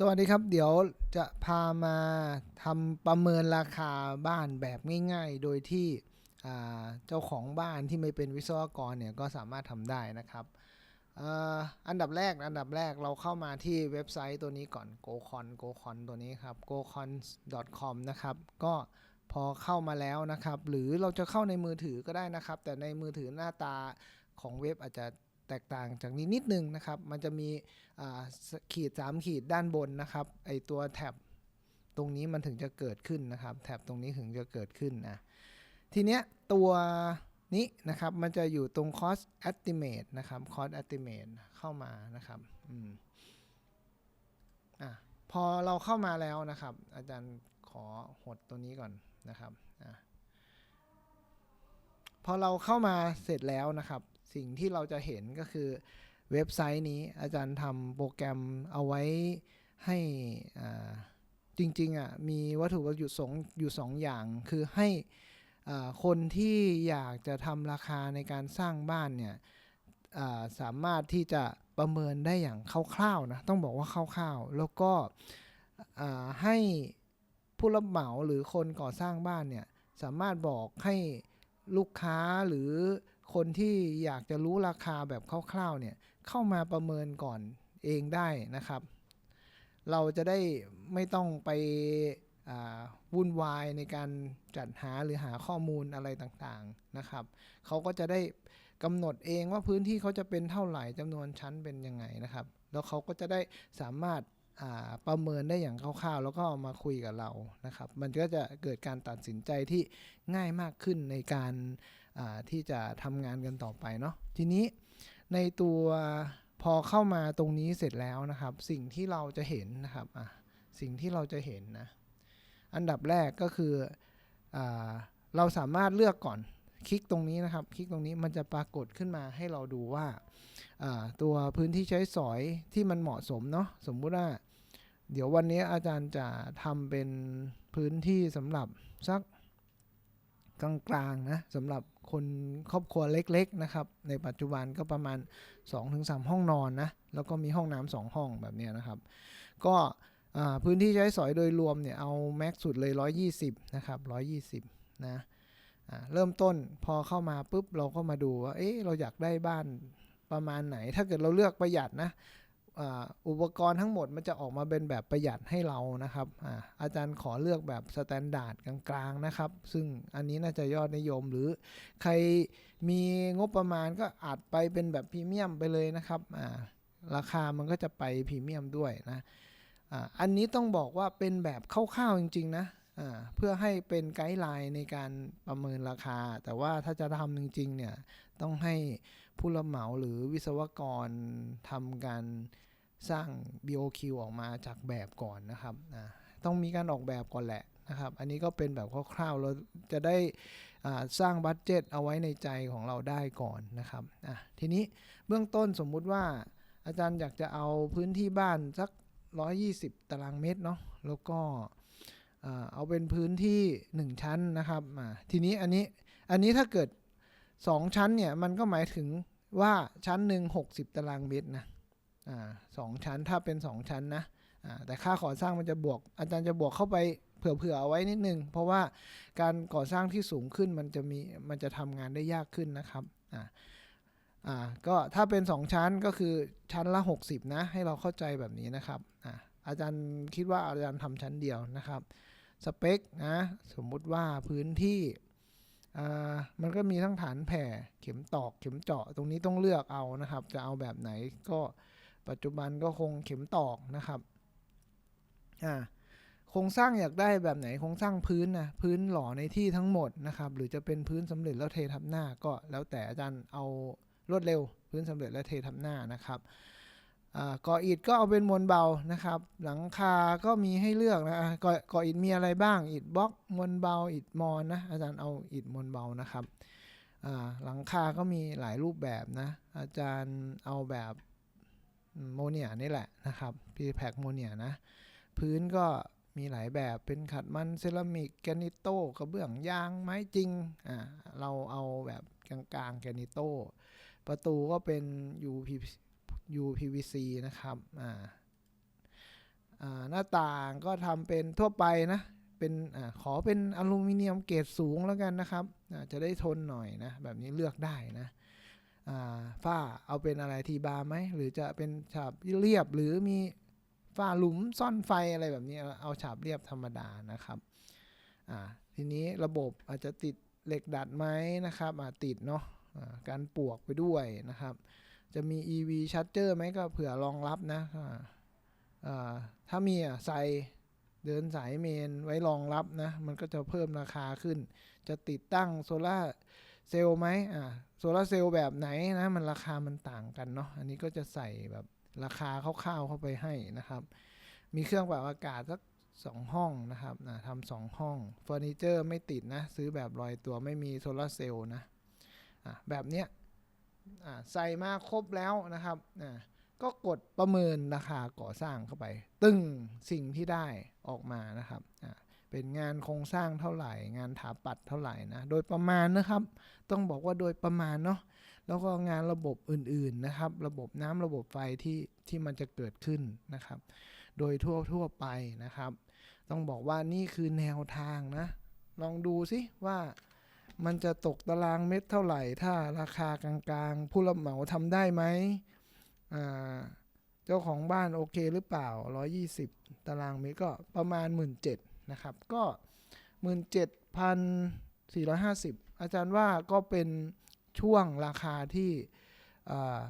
สวัสดีครับ เดี๋ยวจะพามาทำประเมินราคาบ้านแบบง่ายๆ โดยที่เจ้าของบ้านที่ไม่เป็นวิศวกรเนี่ยก็สามารถทำได้นะครับออันดับแรกอันดับแรกเราเข้ามาที่เว็บไซต์ตัวนี้ก่อน gocon gocon ตัวนี้ครับ gocon.com นะครับ ก็พอเข้ามาแล้วนะครับ หรือเราจะเข้าในมือถือก็ได้นะครับ แต่ในมือถือหน้าตาของเว็บอาจจะ แตกต่างจากนี้นิดนึงนะครับ มันจะมีอ่าสขีด 3 ขีดด้านบนนะครับ ไอตัวแท็บตรงนี้มันถึงจะเกิดขึ้นนะครับ แท็บตรงนี้ถึงจะเกิดขึ้นนะ ทีเนี้ยตัวนี้นะครับ มันจะอยู่ตรง cost estimate นะครับ cost estimate เข้ามานะครับอืมอะพอเราเข้ามาแล้วนะครับ อาจารย์ขอหดตัวนี้ก่อนนะครับอะพอเราเข้ามาเสร็จแล้วนะครับ สิ่งที่เราจะเห็นก็คือเว็บไซต์นี้อาจารย์ทำโปรแกรมเอาไว้ให้จริงๆอะมีวัตถุประสงค์สองอยู่สองอย่าง คือให้อ่าคนที่อยากจะทำราคาในการสร้างบ้านเนี่ยสามารถที่จะประเมินได้อย่างคร่าวๆนะต้องบอกว่าคร่าวๆ แล้วก็ให้ผู้รับเหมาหรือคนก่อสร้างบ้านเนี่ยสามารถบอกให้ลูกค้าหรือ คนที่อยากจะรู้ราคาแบบคร่าวๆเนี่ยเข้ามาประเมินก่อนเองได้นะครับ เราจะได้ไม่ต้องไปวุ่นวายในการจัดหาหรือหาข้อมูลอะไรต่างๆนะครับ เขาก็จะได้กำหนดเองว่าพื้นที่เขาจะเป็นเท่าไหร่จำนวนชั้นเป็นยังไงนะครับ แล้วเขาก็จะได้สามารถาประเมินได้อย่างคร่าวๆ แล้วก็เอามาคุยกับเรานะครับ มันก็จะเกิดการตัดสินใจที่ง่ายมากขึ้นในการที่จะทำงานกันต่อไปเนาะทีนี้ในตัวพอเข้ามาตรงนี้เสร็จแล้วนะครับ สิ่งที่เราจะเห็นนะครับสิ่งที่เราจะเห็นนะอันดับแรกก็คืออเราสามารถเลือกก่อนคลิกตรงนี้นะครับ คลิกตรงนี้มันจะปรากฏขึ้นมาให้เราดูว่าอ่าตัวพื้นที่ใช้สอยที่มันเหมาะสมเนาะสมมุติว่า เดี๋ยววันนี้อาจารย์จะทำเป็นพื้นที่สำหรับสักกลางๆนะสำหรับ คนครอบครัวเล็กๆนะครับ ในปัจจุบันก็ประมาณ 2-3 ห้องนอนนะ แล้วก็มีห้องน้ำสองห้องแบบเนี้ยนะครับ ก็พื้นที่ใช้สอยโดยรวมเนี่ยเอาแม็กสุดเลย 120 นะครับ 120 นะอ่าเริ่มต้นพอเข้ามาปุ๊บเราก็มาดูว่า เอ๊ะเราอยากได้บ้านประมาณไหน ถ้าเกิดเราเลือกประหยัดนะ อุปกรณ์ทั้งหมดมันจะออกมาเป็นแบบประหยัดให้เรานะครับอาอาจารย์ขอเลือกแบบสแตนดาร์ดกลางๆนะครับ ซึ่งอันนี้น่าจะยอดนิยมหรือใครมีงบประมาณก็อาจไปเป็นแบบพรีเมียมไปเลยนะครับราคามันก็จะไปพรีเมียมด้วยนะอันนี้ต้องบอกว่าเป็นแบบคร่าวๆจริงๆนะเพื่อให้เป็นไกด์ไลน์ในการประเมินราคา แต่ว่าถ้าจะทำจริงๆเนี่ยต้องให้ผู้รับเหมาหรือวิศวกรทำการ สร้าง BOQ ออกมาจากแบบก่อนนะครับอ่าต้องมีการออกแบบก่อนแหละนะครับ อันนี้ก็เป็นแบบคร่าวๆ เราจะได้สร้างบัตเจ็ตเอาไว้ในใจของเราได้ก่อนนะครับอะทีนี้เบื้องต้นสมมุติว่าอาจารย์อยากจะเอาพื้นที่บ้านสัก 120 ตารางเมตรเนาะ แล้วก็เอาเป็นพื้นที่ 1 ชั้นนะครับอ่าทีนี้อันนี้ อันนี้ถ้าเกิด 2 ชั้นเนี่ย มันก็หมายถึงว่าชั้นหนึ่ง60 ตารางเมตรนะ สองชั้นถ้าเป็น 2 ชั้นนะแต่ค่าก่อสร้างมันจะบวก อาจารย์จะบวกเข้าไปเผื่อๆเอาไว้นิดนึง เพราะว่าการก่อสร้างที่สูงขึ้นมันจะมีมันจะทำงานได้ยากขึ้นนะครับอ่าอ่าก็ถ้าเป็น 2 ชั้นก็คือชั้นละ 60 นะ ให้เราเข้าใจแบบนี้นะครับอ่าอาจารย์คิดว่าอาจารย์ทำชั้นเดียวนะครับสเปคนะสมมุติว่าพื้นที่มันก็มีทั้งฐานแผ่เข็มตอกเข็มเจาะตรงนี้ต้องเลือกเอานะครับ จะเอาแบบไหนก็ ปัจจุบันก็คงเข็มตอกนะครับอ่าโครงสร้างอยากได้แบบไหนโครงสร้างพื้นนะพื้นหล่อในที่ทั้งหมดนะครับ หรือจะเป็นพื้นสำเร็จแล้วเททับหน้าก็แล้วแต่อาจารย์เอารวดเร็ว พื้นสำเร็จแล้วเททับหน้านะครับอ่าก่ออิฐก็เอาเป็นมวลเบานะครับ หลังคาก็มีให้เลือกนะก่อก่ออิฐมีอะไรบ้างอิฐบล็อกมวลเบาอิฐมอนนะอาจารย์เอาอิฐมวลเบานะครับอ่าหลังคาก็มีหลายรูปแบบนะอาจารย์เอาแบบ โมเนียนี่แหละนะครับพีแพคโมเนียนะพื้นก็มีหลายแบบเป็นขัดมันเซรามิกแกนิโต้กระเบื้องยางไม้จริงอ่าเราเอาแบบกลางๆแกนิโต้ประตูก็เป็น UP UPVC นะครับอ่าอ่าหน้าต่างก็ทำเป็นทั่วไปนะเป็นอาขอเป็นอลูมิเนียมเกรดสูงแล้วกันนะครับอ่าจะได้ทนหน่อยนะแบบนี้เลือกได้นะ ฝ้าเอาเป็นอะไรทีบาร์ไหมหรือจะเป็นฉาบเรียบหรือมีฝ้าหลุมซ่อนไฟอะไรแบบนี้เอาฉาบเรียบธรรมดานะครับทีนี้ระบบอาจจะติดเหล็กดัดไหมนะครับอ่าติดเนาะอ่าการปวกไปด้วยนะครับ จะมี EV charger ไหมก็เผื่อรองรับนะอ่าอ่าถ้ามีอะใส่เดินสายเมนไว้รองรับนะ มันก็จะเพิ่มราคาขึ้น จะติดตั้งโซลา เซลล์ไหมอ่าโซลาร์เซลล์แบบไหนนะมันราคามันต่างกันเนาะอันนี้ก็จะใส่แบบราคาคร่าวๆเข้าไปให้นะครับ มีเครื่องปรับอากาศสักสองห้องนะครับนะทำสองห้องเฟอร์นิเจอร์ไม่ติดนะ ซื้อแบบลอยตัวไม่มีโซลาร์เซลล์นะอะแบบเนี้ยอ่าใส่มาครบแล้วนะครับอ่าก็กดประเมินราคาก่อสร้างเข้าไป ตึงสิ่งที่ได้ออกมานะครับอ่า เป็นงานโครงสร้างเท่าไหร่ งานถาปัดเท่าไหร่นะ โดยประมาณนะครับ ต้องบอกว่าโดยประมาณเนาะ แล้วก็งานระบบอื่นๆนะครับ ระบบน้ำระบบไฟที่ที่มันจะเกิดขึ้นนะครับ โดยทั่วทั่วไปนะครับ ต้องบอกว่านี่คือแนวทางนะ ลองดูสิว่ามันจะตกตารางเม็ดเท่าไหร่ ถ้าราคากลางๆ ผู้รับเหมาทำได้ไหมเจ้าของบ้านโอเคหรือเปล่า 120 ตารางเมตรก็ประมาณ 17,000 นะครับ ก็ 17,450 อาจารย์ว่าก็เป็นช่วงราคาที่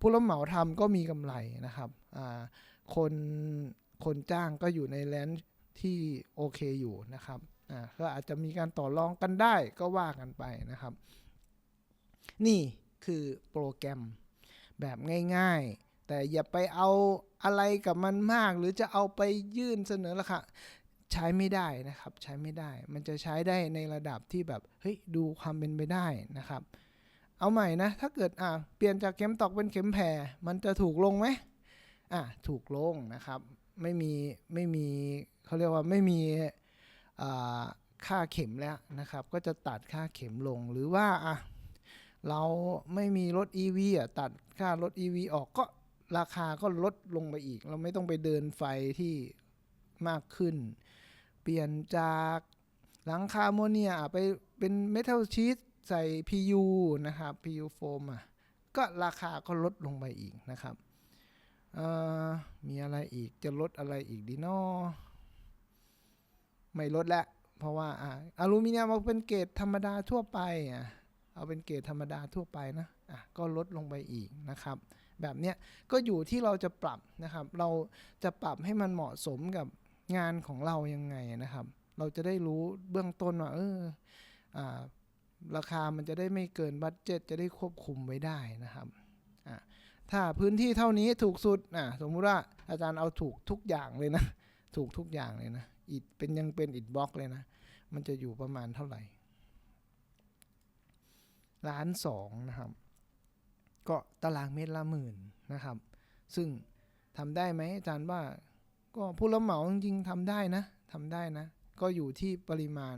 ผู้รับเหมาทำก็มีกำไรนะครับคนคนจ้างก็อยู่ในแลนด์ที่โอเคอยู่นะครับก็อาจจะมีการต่อรองกันได้ก็ว่ากันไปนะครับ นี่คือโปรแกรมแบบง่ายๆ แต่อย่าไปเอาอะไรกับมันมาก หรือจะเอาไปยื่นเสนอราคา ใช้ไม่ได้นะครับใช้ไม่ได้ มันจะใช้ได้ในระดับที่แบบเฮ้ยดูความเป็นไปได้นะครับ เอาใหม่นะ ถ้าเกิดอ่าเปลี่ยนจากเข็มตอกเป็นเข็มแผ่มันจะถูกลงไหมอะถูกลงนะครับ ไม่มีไม่มีเขาเรียกว่าไม่มีอ่าค่าเข็มแล้วนะครับ ก็จะตัดค่าเข็มลงหรือว่าอะเราไม่มีรถ EV อะตัดค่ารถ EV ออกก็ราคาก็ลดลงไปอีก เราไม่ต้องไปเดินไฟที่มากขึ้น เปลี่ยนจากหลังคาโมเนียไปเป็นเมทัลชีตใส่ PU นะครับ PU โฟมอะก็ราคาก็ลดลงไปอีกนะครับมีอะไรอีกจะลดอะไรอีกดีเนาะไม่ลดแล้วเพราะว่าอ่าอลูมิเนียมเอาเป็นเกรดธรรมดาทั่วไปอะเอาเป็นเกรดธรรมดาทั่วไปนะอะก็ลดลงไปอีกนะครับ แบบเนี้ยก็อยู่ที่เราจะปรับนะครับ เราจะปรับให้มันเหมาะสมกับ งานของเรายังไงนะครับ เราจะได้รู้เบื้องต้นว่าเอออ่าราคามันจะได้ไม่เกินบัตเจ็ตจะได้ควบคุมไว้ได้นะครับอะถ้าพื้นที่เท่านี้ถูกสุดอะสมมุติว่าอาจารย์เอาถูกทุกอย่างเลยนะ ถูกทุกอย่างเลยนะอิฐเป็นยังเป็นอิฐบล็อกเลยนะ มันจะอยู่ประมาณเท่าไหร่ล้านสองนะครับ ก็ตารางเมตรละหมื่นนะครับ ซึ่งทำได้ไหมอาจารย์ว่า ก็ผู้รับเหมาจริงๆทำได้นะทำได้นะ ก็อยู่ที่ปริมาณ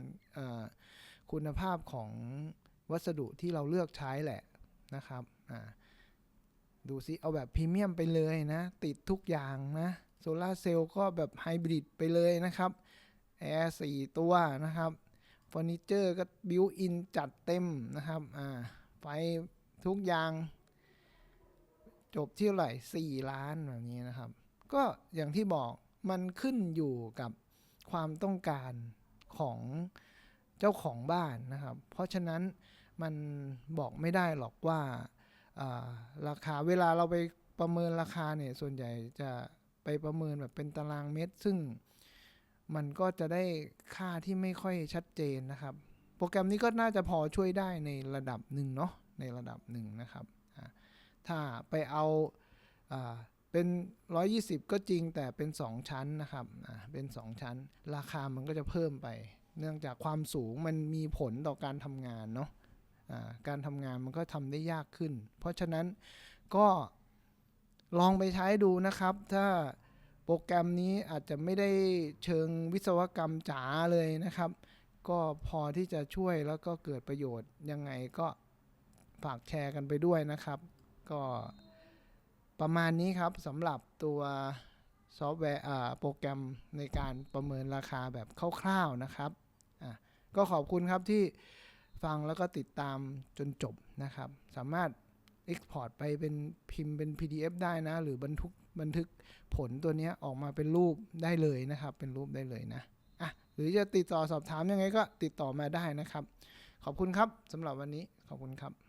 คุณภาพของวัสดุที่เราเลือกใช้แหละนะครับดูซิเอาแบบพรีเมียมไปเลยนะ ติดทุกอย่างนะโซลาเซลล์ก็แบบไฮบริดไปเลยนะครับแอร์สี่ตัวนะครับเฟอร์นิเจอร์ก็บิวอินจัดเต็มนะครับอ่าไฟทุกอย่าง จบที่เท่าไหร่ 4 ล้านแบบนี้นะครับ ก็อย่างที่บอก มันขึ้นอยู่กับความต้องการของเจ้าของบ้านนะครับ เพราะฉะนั้นมันบอกไม่ได้หรอกว่าราคาเวลาเราไปประเมินราคาเนี่ยส่วนใหญ่จะไปประเมินแบบเป็นตารางเมตร ซึ่งมันก็จะได้ค่าที่ไม่ค่อยชัดเจนนะครับ โปรแกรมนี้ก็น่าจะพอช่วยได้ในระดับหนึ่งเนาะในระดับหนึ่งนะครับ ถ้าไปเอาอา เป็น 120 ก็จริงแต่เป็น 2 ชั้นนะครับอ่าเป็น 2 ชั้น ราคามันก็จะเพิ่มไป เนื่องจากความสูงมันมีผลต่อการทำงานเนาะอ่าการทำงานมันก็ทำได้ยากขึ้น เพราะฉะนั้นก็ลองไปใช้ดูนะครับ ถ้าโปรแกรมนี้อาจจะไม่ได้เชิงวิศวกรรมจ๋าเลยนะครับ ก็พอที่จะช่วยแล้วก็เกิดประโยชน์ยังไงก็ฝากแชร์กันไปด้วยนะครับ ก็ ประมาณนี้ครับสำหรับตัวซอฟต์แวร์โปรแกรมในการประเมินราคาแบบคร่าวๆนะครับก็ขอบคุณครับที่ฟังแล้วก็ติดตามจนจบนะครับ สามารถ Export ไปเป็นพิมพ์เป็น PDF ได้นะ หรือบันทึกบันทึกผลตัวนี้ออกมาเป็นรูปได้เลยนะครับ เป็นรูปได้เลยนะอะหรือจะติดต่อสอบถามยังไงก็ติดต่อมาได้นะครับ ขอบคุณครับสำหรับวันนี้ขอบคุณครับ